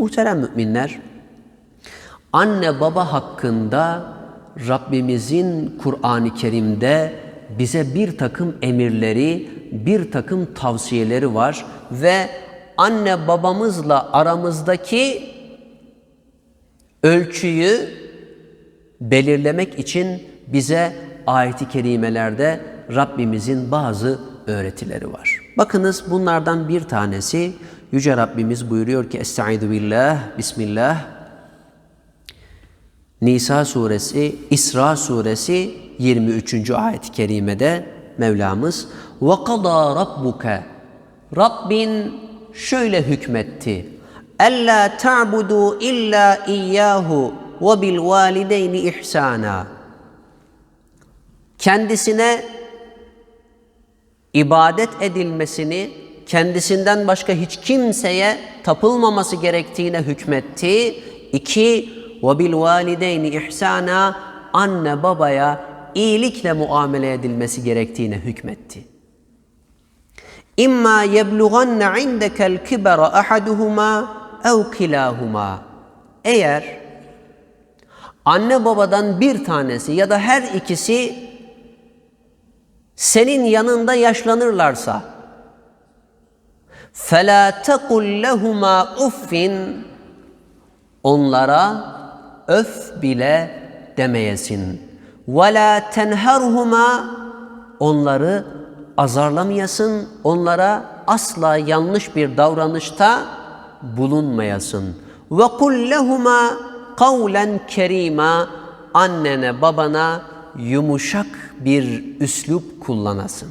Muhterem müminler, anne baba hakkında Rabbimizin Kur'an-ı Kerim'de bize bir takım emirleri, bir takım tavsiyeleri var ve anne babamızla aramızdaki ölçüyü belirlemek için bize ayet-i kerimelerde Rabbimizin bazı öğretileri var. Bakınız bunlardan bir tanesi Yüce Rabbimiz buyuruyor ki Estaizu billah, Bismillah. Nisa suresi, İsra suresi 23. ayet-i kerimede Mevlamız وَقَضَى رَبُّكَ Rabbin şöyle hükmetti. Ella ta'budu illa iyyahu ve bil valideyni ihsana. Kendisine ibadet edilmesini, kendisinden başka hiç kimseye tapılmaması gerektiğine hükmetti. İki, ve bil valideyni ihsana anne babaya iyilikle muamele edilmesi gerektiğine hükmetti. İmma yeblughanne indekel kibara ahaduhuma ev kilahuma. Eğer anne babadan bir tanesi ya da her ikisi senin yanında yaşlanırlarsa فَلَا تَقُلْ لَهُمَا uffin Onlara öf bile demeyesin. وَلَا تَنْهَرْهُمَا Onları azarlamayasın, onlara asla yanlış bir davranışta bulunmayasın. وَقُلْ لَهُمَا قَوْلًا كَرِيمًا Annene babana yumuşak bir üslup kullanasın.